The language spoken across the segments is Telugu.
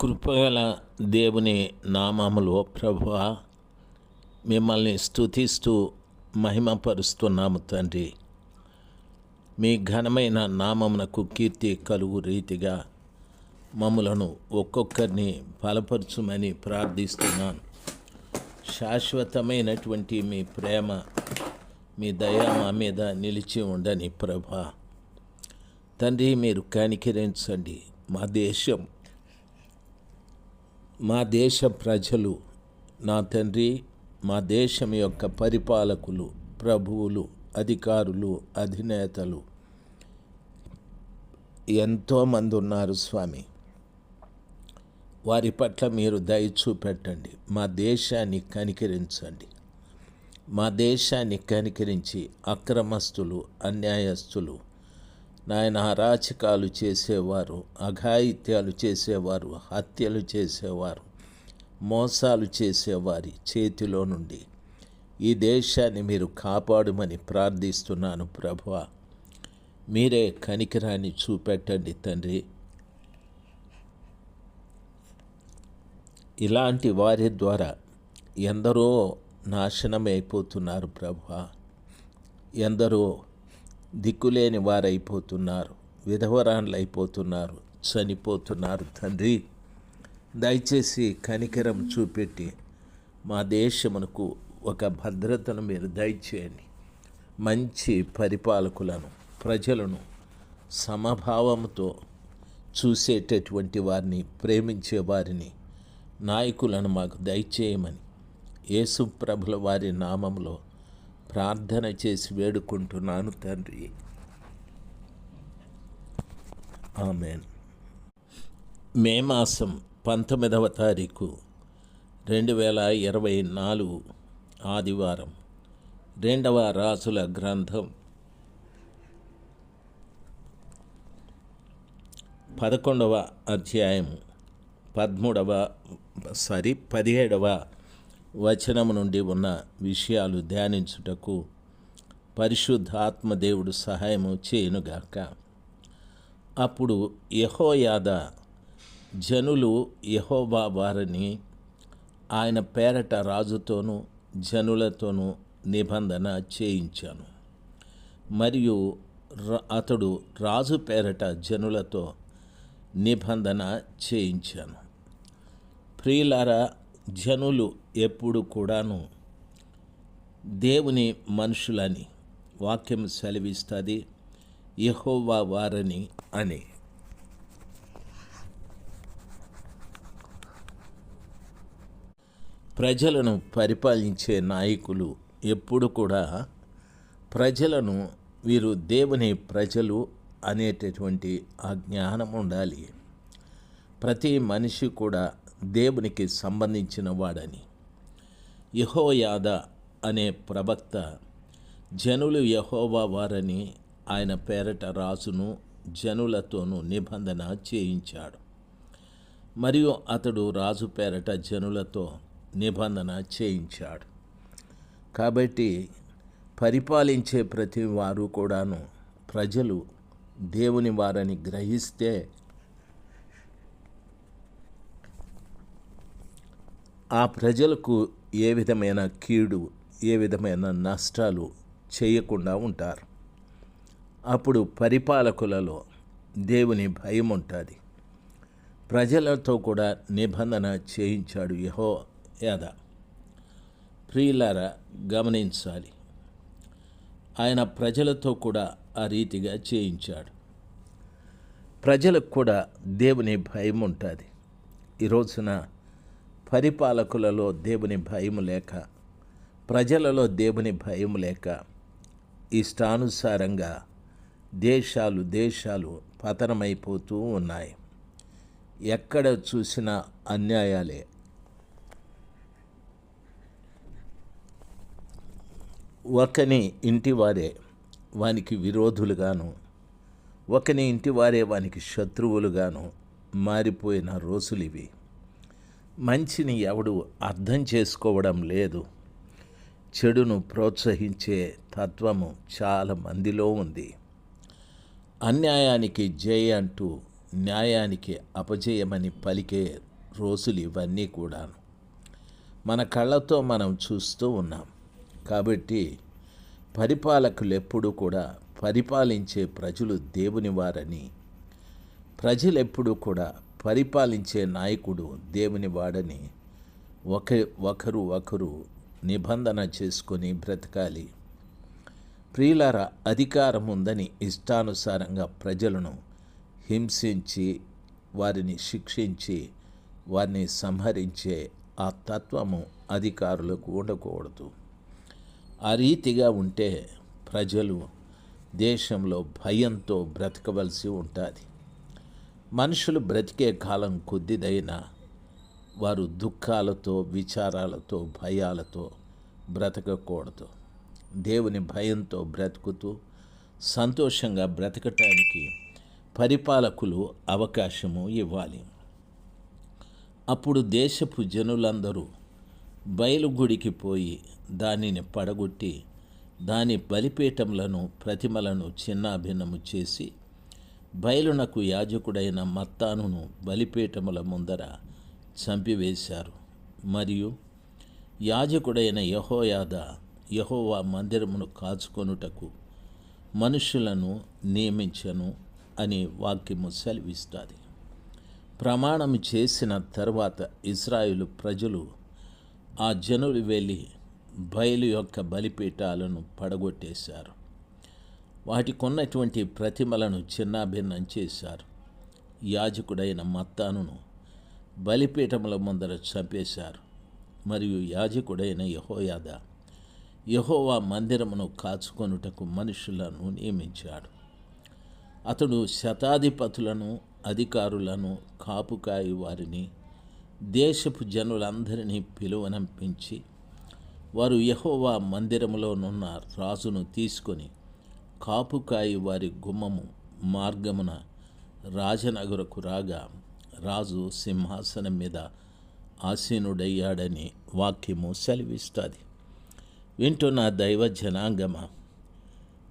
కృపగల దేవుని నామములో ప్రభు మిమ్మల్ని స్తుతిస్తూ మహిమపరుస్తున్నాము తండ్రి. మీ ఘనమైన నామమునకు కీర్తి కలుగు రీతిగా మమ్మలను ఒక్కొక్కరిని బలపరచుమని ప్రార్థిస్తున్నాను. శాశ్వతమైనటువంటి మీ ప్రేమ మీ దయ మా మీద నిలిచి ఉండని ప్రభా తండ్రి మీరు కనికరించండి. మా దేశం మా దేశ ప్రజలు నా తండ్రి మా దేశం యొక్క పరిపాలకులు ప్రభువులు అధికారులు అధినేతలు. ఎంతోమంది ఉన్నారు స్వామి. వారి పట్ల మీరు దయ చూపెట్టండి. మా దేశాన్ని కనికరించండి. మా దేశాన్ని కనికరించి అక్రమస్తులు అన్యాయస్తులు నాయన అరాచకాలు చేసేవారు అఘాయిత్యాలు చేసేవారు హత్యలు చేసేవారు మోసాలు చేసేవారి చేతిలో నుండి ఈ దేశాన్ని మీరు కాపాడమని ప్రార్థిస్తున్నాను ప్రభువ. మీరే కనికరాన్ని చూపెట్టండి తండ్రి. ఇలాంటి వారి ద్వారా ఎందరో నాశనమైపోతున్నారు ప్రభు ఎందరో దిక్కులేని వారైపోతున్నారు విధవరాన్లు అయిపోతున్నారు చనిపోతున్నారు తండ్రి. దయచేసి కనికరం చూపెట్టి మా దేశమునకు ఒక భద్రతను మీరు దయచేయండి. మంచి పరిపాలకులను ప్రజలను సమభావంతో చూసేటటువంటి వారిని ప్రేమించే వారిని నాయకులను మాకు దయచేయమని యేసు ప్రభుల వారి నామంలో ప్రార్థన చేసి వేడుకుంటున్నాను తండ్రి. ఆమెన్. మే మాసం పంతొమ్మిదవ తారీఖు రెండు వేల ఇరవై నాలుగు ఆదివారం. రెండవ రాజుల గ్రంథం. పదకొండవ అధ్యాయం పదమూడవ సారీ పదిహేడవ వచనము నుండి ఉన్న విషయాలు ధ్యానించుటకు పరిశుద్ధాత్మ దేవుడు సహాయము చేయునుగాక. అప్పుడు యహోయాద జనులు యహోబా వారిని ఆయన పేరట రాజుతోనూ జనులతోనూ నిబంధన చేయించాను. మరియు అతడు రాజు పేరట జనులతో నిబంధన చేయించాను. ప్రియులారా జనులు ఎప్పుడు కూడాను దేవుని మనుషులని వాక్యం సెలవిస్తుంది యహోవా వారని అని. ప్రజలను పరిపాలించే నాయకులు ఎప్పుడు కూడా ప్రజలను వీరు దేవుని ప్రజలు అనేటటువంటి ఆ జ్ఞానం ఉండాలి. ప్రతి మనిషి కూడా దేవునికి సంబంధించిన వాడని. యహోయాద అనే ప్రవక్త జనులు యహోవా వారని ఆయన పేరట రాజును జనులతోనూ నిబంధన చేయించాడు. మరియు అతడు రాజు పేరట జనులతో నిబంధన చేయించాడు. కాబట్టి పరిపాలించే ప్రతి వారు కూడాను ప్రజలు దేవుని వారని గ్రహిస్తే ఆ ప్రజలకు ఏ విధమైన కీడు ఏ విధమైన నష్టాలు చేయకుండా ఉంటారు. అప్పుడు పరిపాలకులలో దేవుని భయం ఉంటుంది. ప్రజలతో కూడా నిబంధన చేయించాడు యహో యాద ప్రియులారా గమనించాలి. ఆయన ప్రజలతో కూడా ఆ రీతిగా చేయించాడు. ప్రజలకు కూడా దేవుని భయం ఉంటుంది. ఈ రోజున పరిపాలకులలో దేవుని భయం లేక ప్రజలలో దేవుని భయం లేక ఇష్టానుసారంగా దేశాలు దేశాలు పతనమైపోతూ ఉన్నాయి. ఎక్కడ చూసినా అన్యాయాలే. ఒకని ఇంటివారే వానికి విరోధులుగాను ఒకని ఇంటివారే వానికి శత్రువులుగాను మారిపోయిన రోజులు ఇవి మంచిని ఎవడు అర్థం చేసుకోవడం లేదు. చెడును ప్రోత్సహించే తత్వము చాలా మందిలో ఉంది. అన్యాయానికి జై అంటూ న్యాయానికి అపజయమని పలికే రోజులు ఇవన్నీ కూడాను. మన కళ్ళతో మనం చూస్తూ ఉన్నాం. కాబట్టి పరిపాలకులు ఎప్పుడూ కూడా పరిపాలించే ప్రజలు దేవుని వారని ప్రజలు ఎప్పుడూ కూడా పరిపాలించే నాయకుడు దేవుని వాడని ఒక ఒకరు ఒకరు నిబంధన చేసుకొని బ్రతకాలి. ప్రియులార అధికారం ఉందని ఇష్టానుసారంగా ప్రజలను హింసించి వారిని శిక్షించి వారిని సంహరించే ఆ తత్వము అధికారులకు ఉండకూడదు. ఆ రీతిగా ఉంటే ప్రజలు దేశంలో భయంతో బ్రతకవలసి ఉంటుంది. మనుషులు బ్రతికే కాలం కొద్దిదైనా వారు దుఃఖాలతో విచారాలతో భయాలతో బ్రతకకూడదు. దేవుని భయంతో బ్రతుకుతూ సంతోషంగా బ్రతకటానికి పరిపాలకులు అవకాశము ఇవ్వాలి. అప్పుడు దేశపు జనులందరూ బయలుగుడికి పోయి దానిని పడగొట్టి దాని బలిపీఠములను ప్రతిమలను చిన్నాభిన్నము చేసి బయలునకు యాజకుడైన మత్తానును బలిపీఠముల ముందర చంపివేశారు. మరియు యాజకుడైన యహోయాద యహోవా మందిరమును కాచుకొనుటకు మనుషులను నియమించను అని వాక్యము సెలవిస్తుంది. ప్రమాణం చేసిన తర్వాత ఇజ్రాయిలు ప్రజలు ఆ జనులు వెళ్ళి బయలు యొక్క బలిపీఠాలను పడగొట్టేశారు. వాటికున్నటువంటి ప్రతిమలను చిన్నాభిన్నం చేశారు. యాజకుడైన మత్తానును బలిపీఠముల ముందర చంపేశారు. మరియు యాజకుడైన యహోయాద యహోవా మందిరమును కాచుకొనుటకు మనుషులను నియమించాడు. అతడు శతాధిపతులను అధికారులను కాపుకాయి వారిని దేశపు జనులందరినీ పిలువనంపించి వారు యహోవా మందిరములోనున్న రాజును తీసుకొని కాపుకాయి వారి గుమ్మము మార్గమున రాజనగరకు రాగా రాజు సింహాసనం మీద ఆసీనుడయ్యాడని వాక్యము సెలవిస్తుంది. వింటున్న దైవ జనాంగమ?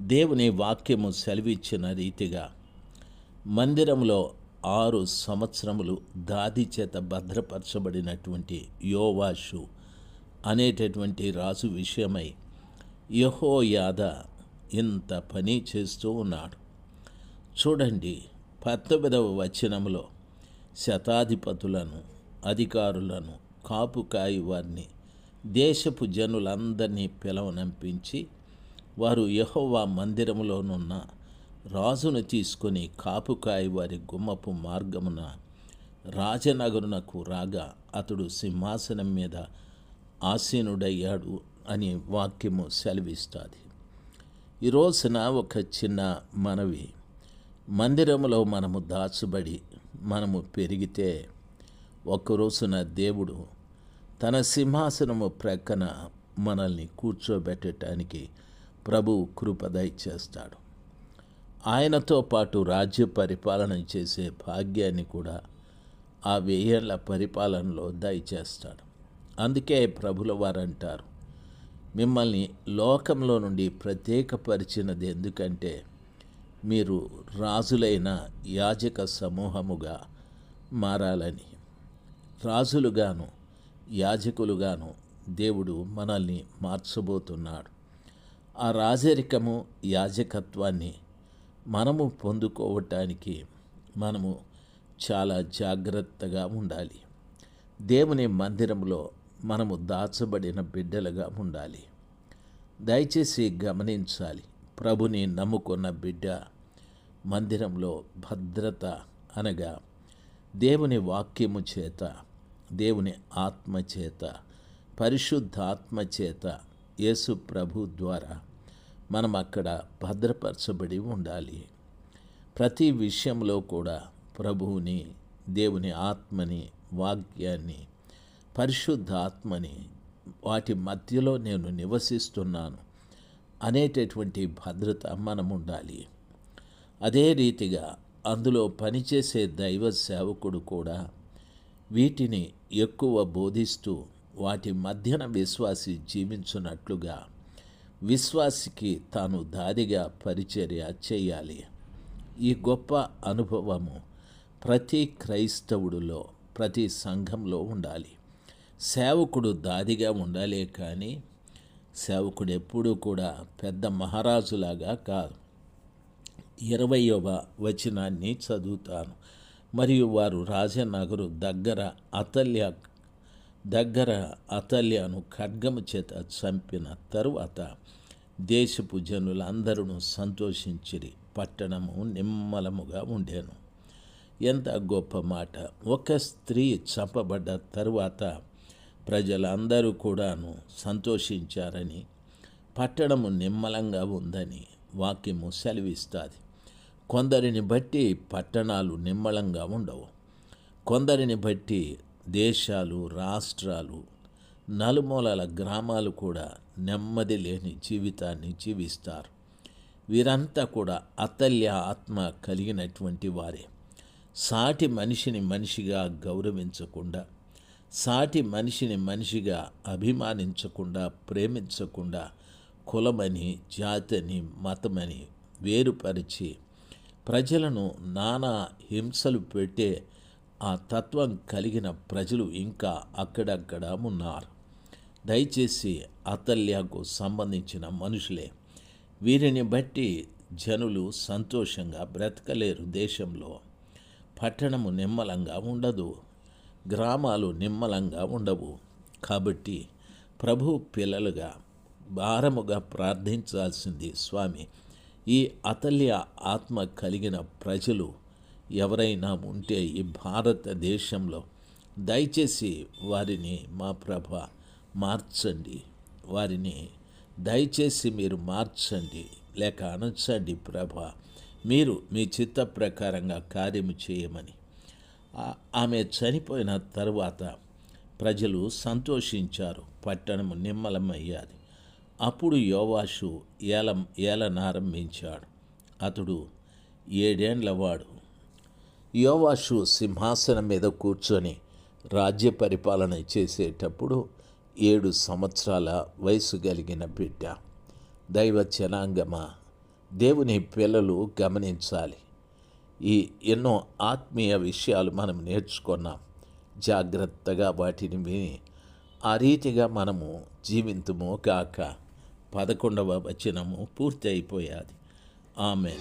దేవుని వాక్యము సెలవిచ్చిన రీతిగా మందిరంలో ఆరు సంవత్సరములు దాది చేత భద్రపరచబడినటువంటి యోవాషు అనేటటువంటి రాజు విషయమై యహోయాద ఇంత పని చేస్తూ ఉన్నాడు. చూడండి పంతొమ్మిదవ వచనములో శతాధిపతులను అధికారులను కాపుకాయి వారిని దేశపు జనులందరినీ పిలవనంపించి వారు యహోవా మందిరములోనున్న రాజును తీసుకొని కాపుకాయి వారి గుమ్మపు మార్గమున రాజనగరునకు రాగా అతడు సింహాసనం మీద ఆసీనుడయ్యాడు అని వాక్యము సెలవిస్తుంది. ఈ రోజున ఒక చిన్న మనవి. మందిరములో మనము దాచుబడి మనము పెరిగితే ఒక రోజున దేవుడు తన సింహాసనము ప్రక్కన మనల్ని కూర్చోబెట్టడానికి ప్రభు కృపదయ చేస్తాడు ఆయనతో పాటు రాజ్య పరిపాలన చేసే భాగ్యాన్ని కూడా ఆ వెయ్యేళ్ళ పరిపాలనలో దయచేస్తాడు. అందుకే ప్రభుల వారంటారు మిమ్మల్ని లోకంలో నుండి ప్రత్యేకపరిచినది ఎందుకంటే మీరు రాజులైన యాజక సమూహముగా మారాలని. రాజులుగాను యాజకులుగాను దేవుడు మనల్ని మార్చబోతున్నాడు. ఆ రాజరికము యాజకత్వాన్ని మనము పొందుకోవటానికి మనము చాలా జాగ్రత్తగా ఉండాలి. దేవుని మందిరంలో మనము దాచబడిన బిడ్డలుగా ఉండాలి. దయచేసి గమనించాలి. ప్రభుని నమ్ముకున్న బిడ్డ మందిరంలో భద్రత అనగా దేవుని వాక్యము చేత దేవుని ఆత్మ చేత పరిశుద్ధాత్మ చేత యేసు ప్రభు ద్వారా మనం అక్కడ భద్రపరచబడి ఉండాలి. ప్రతి విషయంలో కూడా ప్రభువుని దేవుని ఆత్మని వాక్యాన్ని పరిశుద్ధాత్మని వాటి మధ్యలో నేను నివసిస్తున్నాను అనేటటువంటి భద్రత మనం ఉండాలి అదే రీతిగా అందులో పనిచేసే దైవ సేవకుడు కూడా వీటిని ఎక్కువ బోధిస్తూ వాటి మధ్యన విశ్వాసి జీవించున్నట్లుగా విశ్వాసికి తాను దారిగా పరిచర్య చేయాలి. ఈ గొప్ప అనుభవము ప్రతి క్రైస్తవుడిలో ప్రతి సంఘంలో ఉండాలి. సేవకుడు దాదిగా ఉండాలే కానీ సేవకుడు ఎప్పుడూ కూడా పెద్ద మహారాజులాగా కాదు. ఇరవయవ వచనాన్ని చదువుతాను. మరియు వారు రాజనగరు దగ్గర అతల్య దగ్గర అతల్యను ఖడ్గము చేత చంపిన తరువాత దేశపు జనులందరూ సంతోషించిరి. పట్టణము నిమ్మలముగా ఉండేను. ఎంత గొప్ప మాట. ఒక స్త్రీ చంపబడ్డ తరువాత ప్రజలందరూ కూడాను సంతోషించారని పట్టణము నిమ్మలంగా ఉందని వాక్యము సెలవిస్తుంది. కొందరిని బట్టి పట్టణాలు నిమ్మలంగా ఉండవు. కొందరిని బట్టి దేశాలు రాష్ట్రాలు నలుమూలల గ్రామాలు కూడా నెమ్మది లేని జీవితాన్ని జీవిస్తారు. వీరంతా కూడా అతల్య ఆత్మ కలిగినటువంటి వారే. సాటి మనిషిని మనిషిగా గౌరవించకుండా సాటి మనిషిని మనిషిగా అభిమానించకుండా ప్రేమించకుండా కులమని జాతని మతమని వేరుపరిచి ప్రజలను నానా హింసలు పెట్టే ఆ తత్వం కలిగిన ప్రజలు ఇంకా అక్కడక్కడ ఉన్నారు. దయచేసి అతల్యకు సంబంధించిన మనుషులే. వీరిని బట్టి జనులు సంతోషంగా బ్రతకలేరు దేశంలో. పట్టణము నిమ్మలంగా ఉండదు. గ్రామాలు నిమ్మలంగా ఉండవు. కాబట్టి ప్రభు పిల్లలుగా భారముగా ప్రార్థించాల్సింది స్వామి. ఈ అతల్య ఆత్మ కలిగిన ప్రజలు ఎవరైనా ఉంటే ఈ భారతదేశంలో దయచేసి వారిని మా ప్రభ మార్చండి. వారిని దయచేసి మీరు మార్చండి. లేక అనచండి ప్రభ. మీరు మీ చిత్త ప్రకారంగా కార్యము చేయమని. ఆమె చనిపోయిన తరువాత ప్రజలు సంతోషించారు. పట్టణము నిమ్మలమయ్యాది. అప్పుడు యోవాషు ఏలం ఏలనారంభించాడు. అతడు ఏడేండ్లవాడు. యోవాషు సింహాసనం మీద కూర్చొని రాజ్య పరిపాలన చేసేటప్పుడు ఏడు సంవత్సరాల వయసు కలిగిన బిడ్డ. దైవ జనాంగమా? దేవుని పిల్లలు గమనించాలి. ఈ ఎన్నో ఆత్మీయ విషయాలు మనం నేర్చుకున్నాం. జాగ్రత్తగా వాటిని విని ఆ రీతిగా మనము జీవింతుము కాక పదకొండవ వచనము పూర్తి అయిపోయాది ఆమె